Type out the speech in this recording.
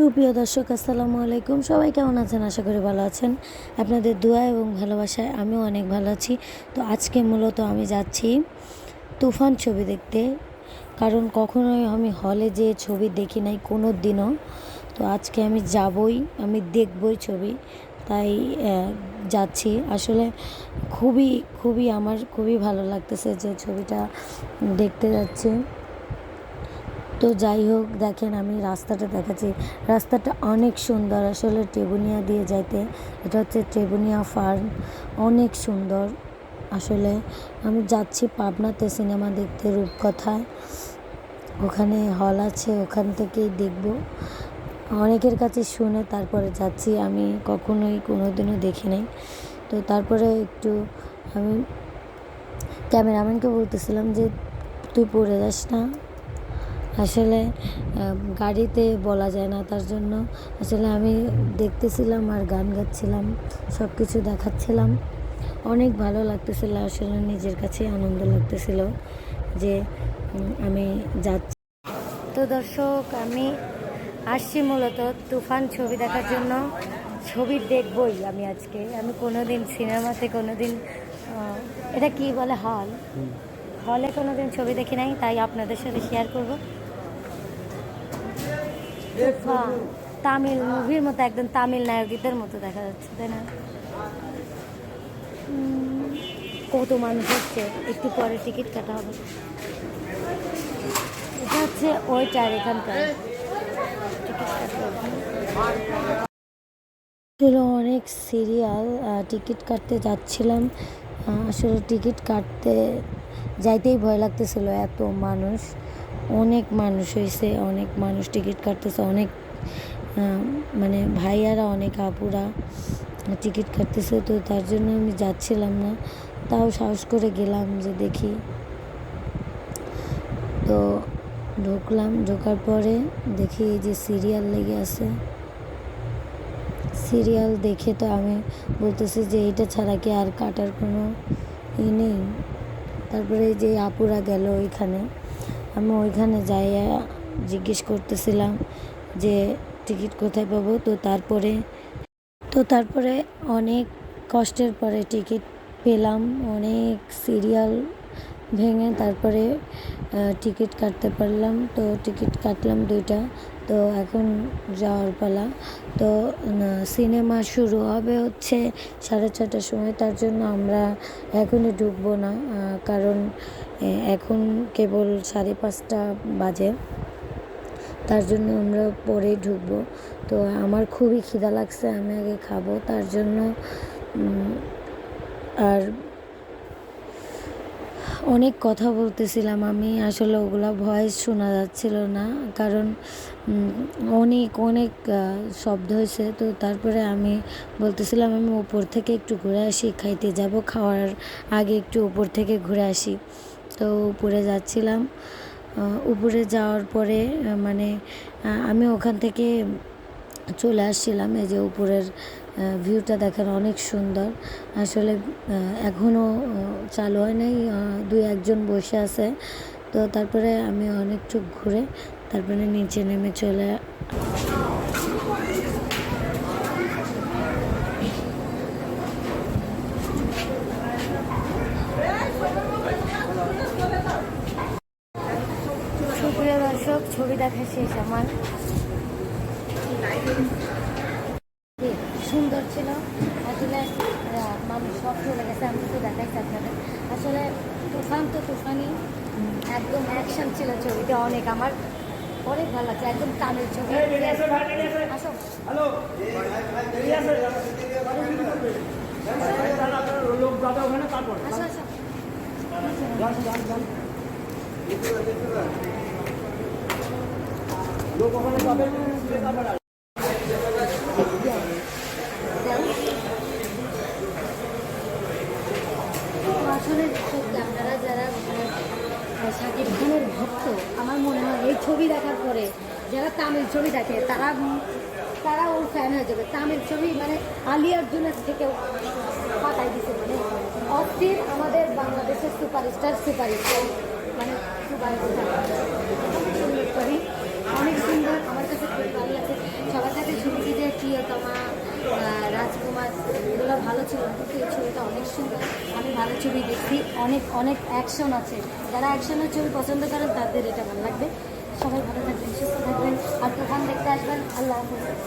সুপ্রিয় দর্শক, আসসালামু আলাইকুম। সবাই কেমন আছেন? আশা করি ভালো আছেন। আপনাদের দোয়া এবং ভালোবাসায় আমিও অনেক ভালো আছি। তো আজকে মূলত আমি যাচ্ছি তুফান ছবি দেখতে। কারণ কখনোই আমি হলে যে ছবি দেখি নাই কোনো দিনও তো আজকে আমি যাবই, আমি দেখবই ছবি। তাই যাচ্ছি। আসলে খুবই খুবই আমার খুবই ভালো লাগতেছে যে ছবিটা দেখতে যাচ্ছি। তো যাই হোক, দেখেন আমি রাস্তাটা দেখাচ্ছি। রাস্তাটা অনেক সুন্দর, আসলে ট্রেবুনিয়া দিয়ে যাইতে। এটা হচ্ছে ট্রেবুনিয়া ফার্ম, অনেক সুন্দর। আসলে আমি যাচ্ছি পাবনাতে সিনেমা দেখতে রূপকথায়। ওখানে হল আছে, ওখান থেকেই দেখব। অনেকের কাছে শুনে তারপরে যাচ্ছি, আমি কখনোই কোনোদিনও দেখি নাই। তো তারপরে একটু আমি ক্যামেরাম্যানকে বলতেছিলাম যে, তুই পড়ে যাস না? আসলে গাড়িতে বলা যায় না তার জন্য। আসলে আমি দেখতেছিলাম আর গান গাচ্ছিলাম সব কিছু দেখাচ্ছিলাম। অনেক ভালো লাগতেছিল আসলে নিজের কাছে আনন্দ লাগতেছিল যে আমি যাচ্ছি। তো দর্শক আমি আসছি মূলত তুফান ছবি দেখার জন্য। ছবি দেখবই আমি আজকে। আমি কোনো কোনোদিন সিনেমাতে কোনোদিন আহ, এটা কি বলে হল? হলে কোনোদিন ছবি দেখি নাই তাই আপনাদের সাথে শেয়ার করব। তামিল মুভির মতো একদম তামিল নায়কদের মতো দেখা যাচ্ছে, তাই না? কত মানুষ হচ্ছে, একটু পরে টিকিট কাটা হবে। এটা হচ্ছে ওইটার এখানকার। ছিল অনেক সিরিয়াল টিকিট কাটতে যাচ্ছিলাম। আসলে টিকিট কাটতে যাইতেই ভয় লাগতেছিল এত মানুষ। অনেক মানুষ হয়েছে, অনেক মানুষ টিকিট কাটতেছে, অনেক মানে ভাইয়ারা, অনেক আপুরা টিকিট কাটতেছে, তো তার জন্য আমি যাচ্ছিলাম না। তাও সাহস করে গেলাম যে দেখি। তো ঢুকলাম, ঢোকার পরে দেখি এই যে সিরিয়াল লেগে আছে। সিরিয়াল দেখে তো আমি বলতেছি যে এটা ছাড়া কি আর কাটার কোনো ই নেই। তারপরে যে আপুরা গেল ওইখানে। আমি ওইখানে যাই জিজ্ঞেস করতেছিলাম যে টিকিট কোথায় পাবো? তো তারপরে তো তারপরে অনেক কষ্টের পরে টিকিট পেলাম, অনেক সিরিয়াল ভেঙে তারপরে টিকিট কাটতে পারলাম। তো টিকিট কাটলাম দুইটা, তো এখন যাওয়ার পালা। তো সিনেমা শুরু হবে হচ্ছে সাড়ে ছটার সময়, তার জন্য আমরা এখনই ঢুকবো না কারণ এখন কেবল সাড়ে পাঁচটা বাজে। তার জন্য আমরা পরেই ঢুকবো। তো আমার খুবই খিদা লাগছে, আমি আগে খাব। তার জন্য আর অনেক কথা বলতেছিলাম আমি, আসলে ওগুলা ভয়েস শোনা যাচ্ছিল না। কারণ অনেক অনেক শব্দ হয়েছে। তো তারপরে আমি বলতেছিলাম, আমি উপর থেকে একটু ঘুরে আসি, খাইতে যাব। খাওয়ার আগে একটু উপর থেকে ঘুরে আসি। তো উপরে যাচ্ছিলাম। উপরে যাওয়ার পরে মানে আমি ওখান থেকে চলে আসছিলাম। এই যে উপরের ভিউটা দেখেন অনেক সুন্দর। আসলে এখনও চালু হয় নাই। দুই একজন বসে আছে। তো তারপরে আমি অনেকটুক ঘুরে তারপরে নিচে নেমে চলে দর্শক ছবি দেখা শেষ আমার। সুন্দর ছিল। আসলে মানুষ সব চলে গেছে আমি তো দেখাইছি আপনাদের। আসলে তুফান তো তুফানই একদম অ্যাকশন ছিল ছবিতে অনেক আমার। অনেক ভালো লাগছে একদম তামিল ছবি। আসো। লোক আসো আসো লোক ওখানে যাবে তারপর আসবে। তো আসলে সত্যি আপনারা যারা শাকিব খানের ভক্ত আমার মনে হয় এই ছবি দেখার পরে যারা তামিল ছবি দেখে তারা তারা ফ্যান হয়ে যাবে তামিল ছবি মানে আলী অর্জুনের থেকেও পাঠাই দিছে মানে আমাদের বাংলাদেশের সুপারস্টার সুপারস্টার মানে সুপারস্টার অনেক সুন্দর ছবি অনেক সুন্দর আমার কাছে খুব ভালো লাগছে মাচ এগুলো ভালো ছিল না কিন্তু এই ছবিটা অনেক সুন্দর আমি ভালো ছবি দেখছি, অনেক অনেক অ্যাকশন আছে। যারা অ্যাকশনের ছবি পছন্দ করেন, তাদের এটা ভালো লাগবে। সবাই ভালো থাকবেন, সুস্থ থাকবেন, আর তুফান দেখতে আসবেন, আল্লাহ হাফেজ।